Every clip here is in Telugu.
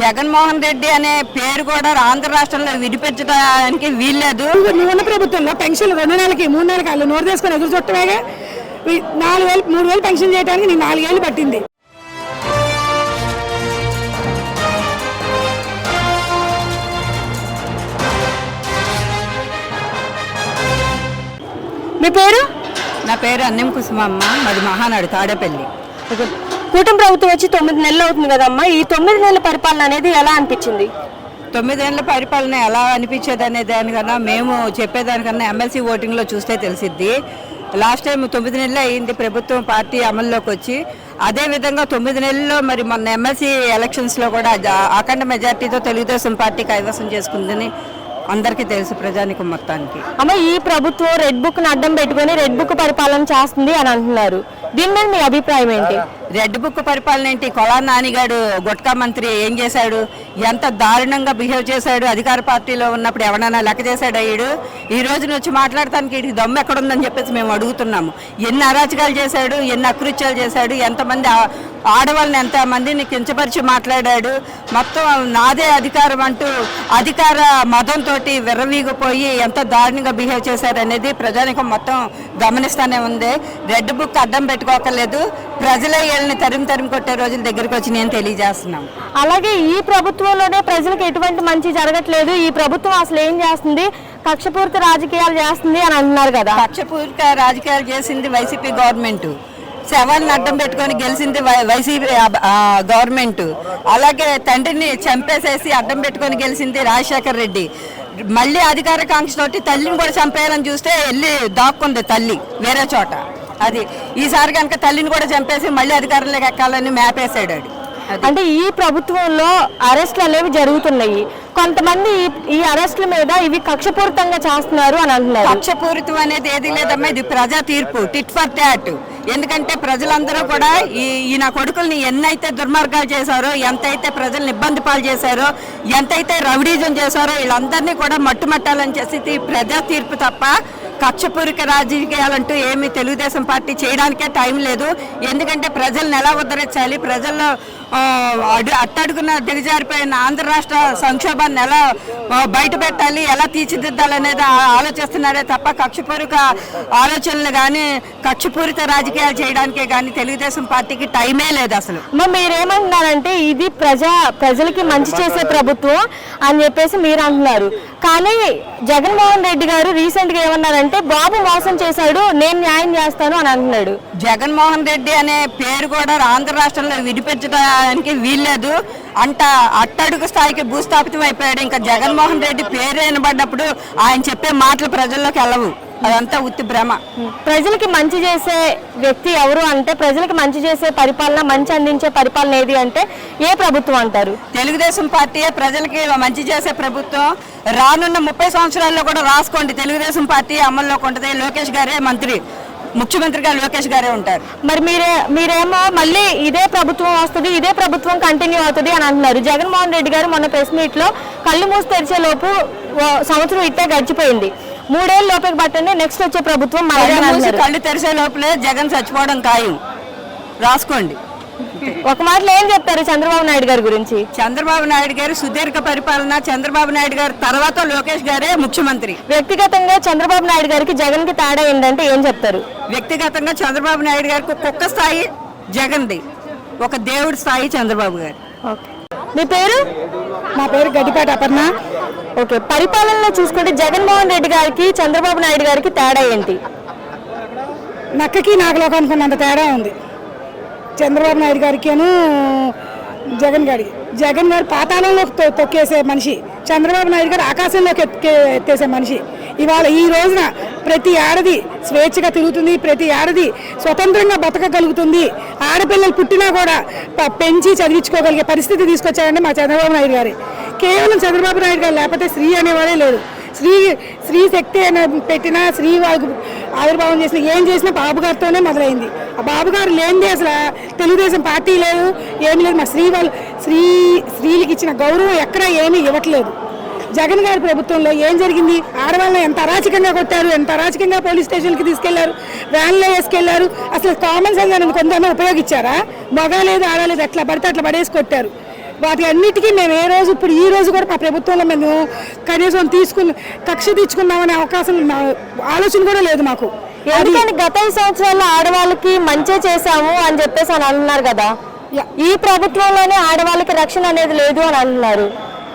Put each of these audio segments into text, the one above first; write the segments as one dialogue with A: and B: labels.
A: జగన్మోహన్ రెడ్డి అనే పేరు కూడా ఆంధ్ర రాష్ట్రంలో విడిపించడానికి వీల్లేదు.
B: ఉన్న ప్రభుత్వంలో పెన్షన్ రెండు నెలలకి మూడు నెలలకి వాళ్ళు నోరు తీసుకొని ఎదురు చుట్టమేగా నాలుగు వేలు మూడు వేలు పెన్షన్ చేయడానికి నీకు నాలుగేళ్ళు పట్టింది.
C: మీ పేరు?
A: నా పేరు అన్నం కుసుమమ్మ మాది మహానాడు తాడేపల్లి.
C: కూటమి ప్రభుత్వం వచ్చి తొమ్మిది నెలలు అవుతుంది కదమ్మా. ఈ తొమ్మిది నెలల పరిపాలన అనేది ఎలా అనిపించింది?
A: తొమ్మిదేళ్ళ పరిపాలన ఎలా అనిపించేది అనే దానికన్నా మేము చెప్పేదానికన్నా ఎమ్మెల్సీ ఓటింగ్లో చూస్తే తెలిసిద్ది. లాస్ట్ టైం తొమ్మిది నెలలు అయింది ప్రభుత్వం పార్టీ అమల్లోకి వచ్చి. అదే విధంగా తొమ్మిది నెలల్లో మరి మొన్న ఎమ్మెల్సీ ఎలక్షన్స్లో కూడా అఖండ మెజార్టీతో తెలుగుదేశం పార్టీ కైవసం చేసుకుందని అందరికీ తెలుసు ప్రజానికం మొత్తానికి.
C: అమ్మ ఈ ప్రభుత్వం రెడ్ బుక్ని అడ్డం పెట్టుకొని రెడ్ బుక్ పరిపాలన చేస్తుంది అని అంటున్నారు. దీని మీద మీ అభిప్రాయం ఏంటి?
A: రెడ్ బుక్ పరిపాలన ఏంటి? కొలా నానిగాడు గుట్కా మంత్రి ఏం చేశాడు? ఎంత దారుణంగా బిహేవ్ చేశాడు? అధికార పార్టీలో ఉన్నప్పుడు ఎవడన్నా లెక్క చేశాడు అయ్యాడు ఈ రోజు నుంచి మాట్లాడటానికి వీడికి దమ్ము ఎక్కడుందని చెప్పేసి మేము అడుగుతున్నాము. ఎన్ని అరాచకాలు చేశాడు? ఎన్ని అకృత్యాలు చేశాడు? ఎంతమంది ఆడవాళ్ళని ఎంతమందిని కించపరిచి మాట్లాడాడు? మొత్తం నాదే అధికారం అంటూ అధికార మతంతో విర్రవీగిపోయి ఎంత దారుణంగా బిహేవ్ చేశారు అనేది ప్రజానికం మొత్తం గమనిస్తూనే ఉంది. రెడ్ బుక్ అడ్డం పెట్టుకోకలేదు ప్రజలే వీళ్ళని తరిమి తరిమి కొట్టే రోజుల దగ్గరికి వచ్చి నేను తెలియజేస్తున్నాం.
C: అలాగే ఈ ప్రభుత్వంలోనే ప్రజలకు ఎటువంటి మంచి జరగట్లేదు. ఈ ప్రభుత్వం అసలు ఏం చేస్తుంది? కక్షపూరిత రాజకీయాలు చేస్తుంది అని అంటున్నారు కదా.
A: పక్షపూరిత రాజకీయాలు చేసింది వైసీపీ గవర్నమెంట్. శవాలను అడ్డం పెట్టుకొని గెలిచింది వైసీపీ గవర్నమెంట్. అలాగే తండ్రిని చంపేసేసి అడ్డం పెట్టుకొని గెలిచింది రాజశేఖర్ రెడ్డి. మళ్ళీ అధికార కాంక్షతోటి తల్లిని కూడా చంపేయాలని చూస్తే వెళ్ళి దాక్కుంది తల్లి వేరే చోట. అది ఈసారి కనుక తల్లిని కూడా చంపేసి మళ్ళీ అధికారంలోకి ఎక్కాలని మేపేసాడు ఆడు. అది.
C: అంటే ఈ ప్రభుత్వంలో అరెస్టులు అనేవి జరుగుతున్నాయి. కొంతమంది ఈ- అరెస్టుల మీద ఇవి కక్షపూరితంగా చేస్తున్నారు అని అంటున్నారు.
A: పక్షపూరితం అనేది ఏది లేదమ్మా ఇది ప్రజా తీర్పు టిట్ ఫర్ టాట్ ఎందుకంటే ప్రజలందరూ కూడా ఈ ఈ నా కొడుకుల్ని ఎన్నైతే దుర్మార్గాలు చేశారో ఎంతైతే ప్రజల్ని ఇబ్బంది పాలు చేశారో ఎంతైతే రౌడీజం చేశారో వీళ్ళందరినీ కూడా మట్టుమట్టాలని చేసి ప్రజా తీర్పు తప్ప కక్షపూరిక రాజకీయాలంటూ ఏమి తెలుగుదేశం పార్టీ చేయడానికే టైం లేదు. ఎందుకంటే ప్రజల్ని ఎలా ఉద్ధరించాలి? ప్రజల్లో అడు అట్టడుగున దిగజారిపోయిన ఆంధ్ర రాష్ట్ర సంక్షోభాన్ని ఎలా బయట పెట్టాలి? ఎలా తీర్చిదిద్దాలనేది ఆలోచిస్తున్నారే తప్ప కక్షపూరిక ఆలోచనలు కానీ కక్షపూరిత రాజకీయాలు చేయడానికే కానీ తెలుగుదేశం పార్టీకి టైమే లేదు అసలు.
C: మరి మీరేమంటున్నారంటే ఇది ప్రజా ప్రజలకి మంచి చేసే ప్రభుత్వం అని చెప్పేసి మీరు అంటున్నారు కానీ జగన్మోహన్ రెడ్డి గారు రీసెంట్గా ఏమన్నారంటే అంటే బాబు మోసం చేశాడు నేను న్యాయం చేస్తాను అని అంటున్నాడు.
A: జగన్మోహన్ రెడ్డి అనే పేరు కూడా ఆంధ్ర రాష్ట్రంలో విడిపించడానికి వీల్లేదు. అంట అట్టడుగు స్థాయికి భూస్థాపితం అయిపోయాడు. ఇంకా జగన్మోహన్ రెడ్డి పేరు వినబడినప్పుడు ఆయన చెప్పే మాటలు ప్రజల్లోకి వెళ్ళవు. అదంతా ఉత్తి భ్రమ.
C: ప్రజలకి మంచి చేసే వ్యక్తి ఎవరు అంటే ప్రజలకి మంచి చేసే పరిపాలన మంచి అందించే పరిపాలన ఏది అంటే ఏ ప్రభుత్వం అంటారు?
A: తెలుగుదేశం పార్టీ ప్రజలకి మంచి చేసే ప్రభుత్వం. రానున్న ముప్పై సంవత్సరాల్లో కూడా రాసుకోండి. తెలుగుదేశం పార్టీ అమల్లోకి ఉంటుంది. లోకేష్ గారే మంత్రి. ముఖ్యమంత్రిగా లోకేష్ గారే ఉంటారు.
C: మరి మీరే మీరేమో మళ్ళీ ఇదే ప్రభుత్వం వస్తుంది ఇదే ప్రభుత్వం కంటిన్యూ అవుతుంది అని అంటున్నారు. జగన్మోహన్ రెడ్డి గారు మొన్న ప్రెస్ మీట్లో కళ్ళు మూసి తెరిచే లోపు సంవత్సరం ఇట్టే గడిచిపోయింది. మూడేళ్ళు లోపలికి పట్టండి నెక్స్ట్ వచ్చే ప్రభుత్వం మళ్ళీ
A: కళ్ళు తెరిసే లోపలే జగన్ చచ్చిపోవడం ఖాయం. రాసుకోండి.
C: ఒక మాటలో ఏం చెప్తారు చంద్రబాబు నాయుడు గారి గురించి?
A: చంద్రబాబు నాయుడు గారు సుదీర్ఘ పరిపాలన చంద్రబాబు నాయుడు గారు తర్వాత లోకేష్ గారే ముఖ్యమంత్రి.
C: వ్యక్తిగతంగా చంద్రబాబు నాయుడు గారికి జగన్కి తేడా ఏంటంటే ఏం చెప్తారు?
A: వ్యక్తిగతంగా చంద్రబాబు నాయుడు గారికి ఒక్కొక్క స్థాయి జగన్ది. ఒక దేవుడి స్థాయి చంద్రబాబు గారు.
C: మీ పేరు?
B: మా పేరు గడ్డిపాటి అపర్ణ.
C: ఓకే పరిపాలనలో చూసుకుంటే జగన్మోహన్ రెడ్డి గారికి చంద్రబాబు నాయుడు గారికి తేడా ఏంటి?
B: నక్కకి నాగలోకి అనుకున్నంత తేడా ఉంది. చంద్రబాబు నాయుడు గారికేను జగన్ గారికి జగన్ గారు పాతాళంలో తొక్కేసే మనిషి చంద్రబాబు నాయుడు గారు ఆకాశంలోకి ఎత్తుకే ఎత్తేసే మనిషి. ఇవాళ ఈ రోజున ప్రతి ఆడది స్వేచ్ఛగా తిరుగుతుంది ప్రతి ఆడది స్వతంత్రంగా బతకగలుగుతుంది. ఆడపిల్లలు పుట్టినా కూడా పెంచి చదివించుకోగలిగే పరిస్థితి తీసుకొచ్చారంటే మా చంద్రబాబు నాయుడు గారు. కేవలం చంద్రబాబు నాయుడు గారు లేకపోతే స్త్రీ అనేవాడే లేదు. స్త్రీ స్త్రీ శక్తి పెట్టినా స్త్రీ ఆవిర్భావం చేసిన ఏం చేసినా బాబు గారితోనే మొదలైంది. ఆ బాబు గారు లేనిదే అసలు తెలుగుదేశం పార్టీ లేదు ఏమీ లేదు. మా స్త్రీ వాళ్ళు స్త్రీ స్త్రీలకు ఇచ్చిన గౌరవం ఎక్కడ ఏమీ ఇవ్వట్లేదు. జగన్ గారి ప్రభుత్వంలో ఏం జరిగింది? ఆడవాళ్ళని ఎంత అరాచకంగా కొట్టారు ఎంత అరాచకంగా పోలీస్ స్టేషన్కి తీసుకెళ్ళారు వ్యాన్లో వేసుకెళ్ళారు? అసలు కామన్ సెన్స్ అనేది కొంతమంది ఉపయోగించారా? మగ లేదు ఆడలేదు ఎట్లా పడితే అట్లా పడేసి కొట్టారు. వాటి అన్నిటికీ మేము ఏ రోజు ఇప్పుడు ఈ రోజు కూడా మా ప్రభుత్వంలో మేము కనీసం తీసుకుని కక్ష తీర్చుకుందామనే అవకాశం ఆలోచన కూడా లేదు మాకు.
C: ఎందుకని గత ఐదు సంవత్సరాల్లో ఆడవాళ్ళకి మంచి చేశాము అని చెప్పేసి అని అంటున్నారు కదా. ఈ ప్రభుత్వంలోనే ఆడవాళ్ళకి రక్షణ అనేది లేదు అని అంటున్నారు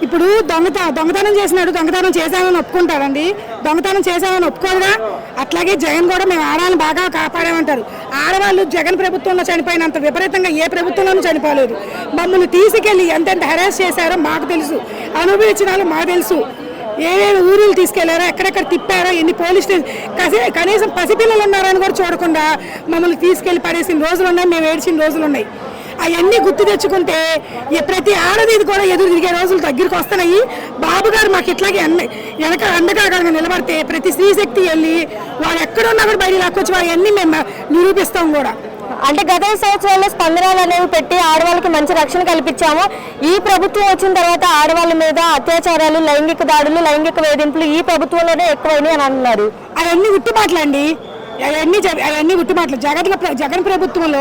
B: ఇప్పుడు దొంగత దొంగతనం చేసినాడు దొంగతనం చేశామని ఒప్పుకుంటారండి. దొంగతనం చేశామని ఒప్పుకోదుగా. అట్లాగే జగన్ కూడా మేము ఆడవాళ్ళని బాగా కాపాడామంటారు. ఆడవాళ్ళు జగన్ ప్రభుత్వంలో చనిపోయినంత విపరీతంగా ఏ ప్రభుత్వంలోనూ చనిపోలేదు. మమ్మల్ని తీసుకెళ్ళి ఎంతెంత హెరాస్ చేశారో మాకు తెలుసు. అనుభవించిన వాళ్ళు మాకు తెలుసు. ఏమేమి ఊరులు తీసుకెళ్ళారో ఎక్కడెక్కడ తిప్పారో ఎన్ని పోలీస్ స్టేషన్ కసి కనీసం పసిపిల్లలు ఉన్నారని కూడా చూడకుండా మమ్మల్ని తీసుకెళ్ళి పడేసిన రోజులు ఉన్నాయి మేము ఏడ్చిన రోజులు ఉన్నాయి. అవన్నీ గుర్తు తెచ్చుకుంటే ప్రతి ఆడది ఇది కూడా ఎదురు తిరిగే రోజులు దగ్గరికి వస్తున్నాయి. బాబు గారు మాకు ఇట్లాగే అన్ని వెనక అండగా నిలబడితే ప్రతి స్త్రీశక్తి వెళ్ళి వాళ్ళు ఎక్కడున్నా కూడా బయట లాక్కొచ్చి అవన్నీ మేము నిరూపిస్తాం కూడా.
C: అంటే గత సంవత్సరాల్లో స్పందనలు అనేవి పెట్టి ఆడవాళ్ళకి మంచి రక్షణ కల్పించాము. ఈ ప్రభుత్వం వచ్చిన తర్వాత ఆడవాళ్ళ మీద అత్యాచారాలు లైంగిక దాడులు లైంగిక వేధింపులు ఈ ప్రభుత్వంలోనే ఎక్కువైనాయి అని అంటున్నారు.
B: అవన్నీ ఉట్టుమాటలండి అవన్నీ జ- అవన్నీ ఉట్టుమాటలు జగన్ జగన్ ప్రభుత్వంలో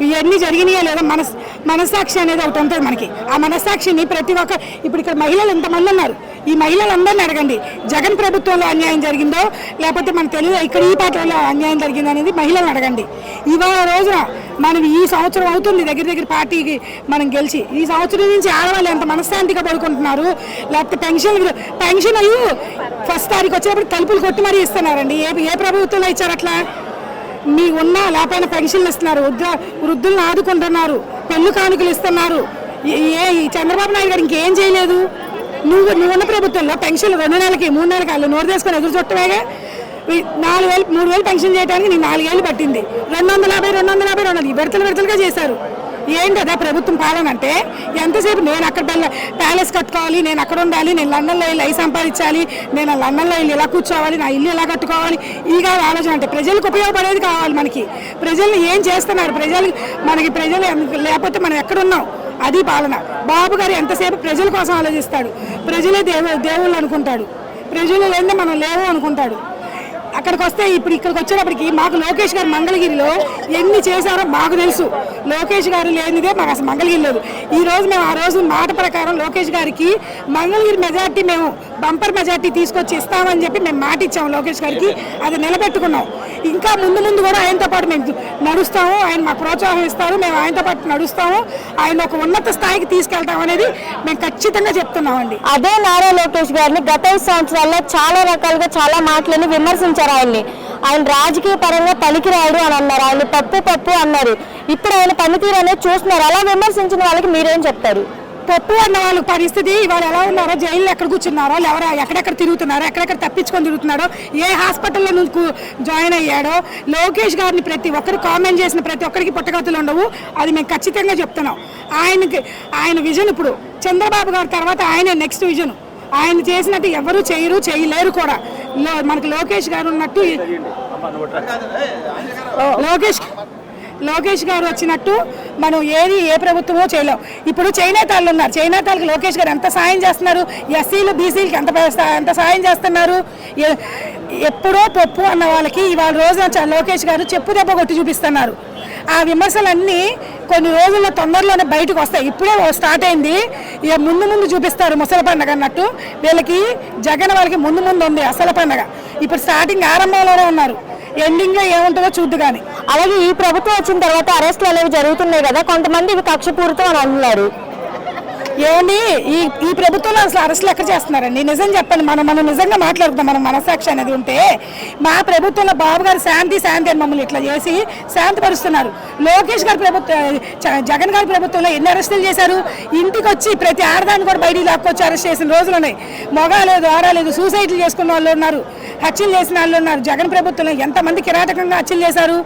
B: ఇవన్నీ జరిగినాయో లేదా మనస్ మనస్సాక్షి అనేది ఒకటి ఉంటుంది మనకి. ఆ మనస్సాక్షిని ప్రతి ఒక్క ఇప్పుడు ఇక్కడ మహిళలు ఎంతమంది ఉన్నారు? ఈ మహిళలందరినీ అడగండి. జగన్ ప్రభుత్వంలో అన్యాయం జరిగిందో లేకపోతే మన తెలుగు ఇక్కడ ఈ పార్టీలో అన్యాయం జరిగిందో అనేది మహిళలను అడగండి. ఇవాళ రోజున మనం ఈ సంవత్సరం అవుతుంది దగ్గర దగ్గర పార్టీకి మనం గెలిచి. ఈ సంవత్సరం నుంచి ఆడవాళ్ళు ఎంత మనశ్శాంతిగా పడుకుంటున్నారు? లేకపోతే పెన్షన్ పెన్షన్లు ఫస్ట్ తారీఖు వచ్చినప్పుడు తలుపులు కొట్టి మరీ ఇస్తున్నారండి. ఏ ఏ ప్రభుత్వంలో ఇచ్చారు అట్లా? మీ ఉన్న లేకపోయినా పెన్షన్లు ఇస్తున్నారు. వృద్ధ వృద్ధులను ఆదుకుంటున్నారు. పెళ్ళి కానుకలు ఇస్తున్నారు. ఏ ఈ చంద్రబాబు నాయుడు గారు ఇంకేం చేయలేదు? నువ్వు నువ్వు ఉన్న ప్రభుత్వంలో పెన్షన్లు రెండు నెలలకి మూడు నెలలకి వాళ్ళు నోరు తీసుకొని ఎదురు చుట్టమేగా నాలుగు వేలు మూడు వేలు పెన్షన్ చేయడానికి నీకు నాలుగేళ్ళు పట్టింది. రెండు వందల యాభై రెండు వందల యాభై రెండు వందలు విడతలు విడతలుగా చేశారు. ఏం కదా ప్రభుత్వం పాలన అంటే ఎంతసేపు నేను అక్కడ ప్యాలెస్ కట్టుకోవాలి నేను అక్కడ ఉండాలి నేను లండన్లో వెళ్ళి అయి సంపాదించాలి నేను లండన్లో వెళ్ళి ఎలా కూర్చోవాలి నా ఇల్లు ఎలా కట్టుకోవాలి? ఈ కాదు ఆలోచన అంటే ప్రజలకు ఉపయోగపడేది కావాలి మనకి. ప్రజల్ని ఏం చేస్తున్నారు? ప్రజలు మనకి ప్రజలు లేకపోతే మనం ఎక్కడున్నాం? అది పాలన. బాబు గారు ఎంతసేపు ప్రజల కోసం ఆలోచిస్తాడు? ప్రజలే దేవు దేవుళ్ళు అనుకుంటాడు. ప్రజలు లేదే మనం లేవు అనుకుంటాడు. అక్కడికి వస్తే ఇప్పుడు ఇక్కడికి వచ్చేటప్పటికి మాకు లోకేష్ గారు మంగళగిరిలో ఎన్ని చేశారో మాకు తెలుసు. లోకేష్ గారు లేనిదే మాకు అసలు మంగళగిరి లేదు. ఈ రోజు మేము ఆ రోజు మాట ప్రకారం లోకేష్ గారికి మంగళగిరి మెజార్టీ మేము బంపర్ మెజార్టీ తీసుకొచ్చి ఇస్తామని చెప్పి మేము మాట ఇచ్చాము లోకేష్ గారికి. అది నిలబెట్టుకున్నాం. ఇంకా ముందు ముందు కూడా ఆయనతో పాటు మేము నడుస్తాము. ఆయన మాకు ప్రోత్సాహం ఇస్తారు. మేము ఆయనతో పాటు నడుస్తాము. ఆయన ఒక ఉన్నత స్థాయికి తీసుకెళ్తాం అనేది మేము ఖచ్చితంగా చెప్తున్నామండి.
C: అదే నారా లోకేష్ గారిని గత ఐదు సంవత్సరాల్లో చాలా రకాలుగా చాలా మాటలను విమర్శించారు ఆయన్ని. ఆయన రాజకీయ పరంగా పనికిరాడు అని అన్నారు. ఆయన పప్పు పప్పు అన్నారు. ఇప్పుడు ఆయన పనితీరు అనేది చూస్తున్నారు. అలా విమర్శించిన వాళ్ళకి మీరేం చెప్తారు?
B: పప్పు అన్న వాళ్ళ పరిస్థితి ఇవాళ ఎలా ఉన్నారో జైల్లో ఎక్కడ కూర్చున్నారో ఎవరు ఎక్కడెక్కడ తిరుగుతున్నారో ఎక్కడెక్కడ తప్పించుకొని తిరుగుతున్నాడో ఏ హాస్పిటల్లో నుంచి కు- జాయిన్ అయ్యాడో లోకేష్ గారిని ప్రతి ఒక్కరు కామెంట్ చేసిన ప్రతి ఒక్కరికి పుట్టగతులు ఉండవు. అది మేము ఖచ్చితంగా చెప్తున్నాం. ఆయనకి ఆయన విజన్ ఇప్పుడు చంద్రబాబు గారి తర్వాత ఆయన నెక్స్ట్ విజన్. ఆయన చేసినట్టు ఎవరు చేయరు చేయలేరు కూడా. మనకి లోకేష్ గారు ఉన్నట్టు లోకేష్ లోకేష్ గారు వచ్చినట్టు మనం ఏది ఏ ప్రభుత్వమో చేయలేం. ఇప్పుడు చేనేతాళ్ళు ఉన్నారు. చేనేతాళ్ళకి లోకేష్ గారు ఎంత సాయం చేస్తున్నారు? ఎస్సీలు బీసీలకు ఎంత ఎంత సాయం చేస్తున్నారు? ఎప్పుడో పప్పు అన్న వాళ్ళకి ఇవాళ రోజున లోకేష్ గారు చెప్పు దెబ్బ కొట్టి చూపిస్తున్నారు. ఆ విమర్శలన్నీ కొన్ని రోజుల్లో తొందరలోనే బయటకు వస్తాయి. ఇప్పుడే స్టార్ట్ అయింది. ఇక ముందు ముందు చూపిస్తారు ముసలి పండగ అన్నట్టు. వీళ్ళకి జగన్ వాళ్ళకి ముందు ముందు ఉంది అసలు పండగ. ఇప్పుడు స్టార్టింగ్ ఆరంభంలోనే ఉన్నారు. ఎండింగ్లో ఏముంటుందో చూద్దు కానీ
C: అలాగే ఈ ప్రభుత్వం వచ్చిన తర్వాత అరెస్టులు అనేవి జరుగుతున్నాయి కదా కొంతమంది ఇవి కక్షపూరితం అని అంటున్నారు.
B: ఏమండి ఈ ఈ ప్రభుత్వంలో అసలు అరెస్టులు ఎక్కడ చేస్తున్నారండి? నిజం చెప్పండి మనం మనం నిజంగా మాట్లాడుతాం మనం మనసాక్షి అనేది ఉంటే. మా ప్రభుత్వంలో బాబు గారు శాంతి శాంతి అని మమ్మల్ని ఇట్లా చేసి శాంతిపరుస్తున్నారు. లోకేష్ గారి ప్రభుత్వం జగన్ గారి ప్రభుత్వంలో ఎన్ని అరెస్టులు చేశారు? ఇంటికి వచ్చి ప్రతి ఆడదాన్ని కూడా బయటికి లాక్కొచ్చి అరెస్ట్ చేసిన రోజులు ఉన్నాయి. మొగా లేదు ఆరా లేదు సూసైడ్లు చేసుకున్న వాళ్ళు ఉన్నారు హత్యలు చేసిన వాళ్ళు ఉన్నారు. జగన్ ప్రభుత్వంలో ఎంతమంది కిరాటకంగా హత్యలు చేశారు?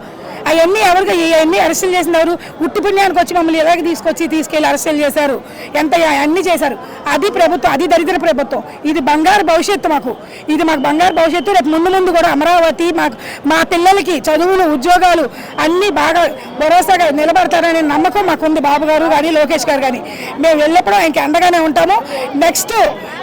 B: అవన్నీ ఎవరికి అవన్నీ అరెస్టులు చేసినారు ఉట్టి పుణ్యానికి వచ్చి మమ్మల్ని ఎలాగ తీసుకొచ్చి తీసుకెళ్ళి అరెస్టులు చేశారు. ఎంత అన్ని చేశారు. అది ప్రభుత్వం అది దరిద్ర ప్రభుత్వం. ఇది బంగారు భవిష్యత్తు మాకు. ఇది మాకు బంగారు భవిష్యత్తు. రేపు ముందు ముందు కూడా అమరావతి మాకు మా పిల్లలకి చదువులు ఉద్యోగాలు అన్నీ బాగా భరోసాగా నిలబడతారనే నమ్మకం మాకుంది బాబు గారు కానీ లోకేష్ గారు కానీ మేము వెళ్ళినప్పుడు ఆయనకి అండగానే ఉంటాము. నెక్స్ట్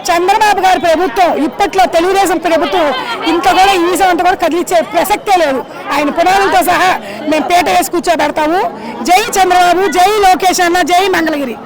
B: చంద్రబాబు గారి ప్రభుత్వం ఇప్పట్లో తెలుగుదేశం ప్రభుత్వం ఇంత కూడా ఈ అంత కూడా కదిలించే ప్రసక్తే లేదు. ఆయన పునాదులతో సహా మేము పేట వేసి కూర్చోబెడతాము. జై చంద్రబాబు జై లోకేష్ అన్న జై మంగళగిరి.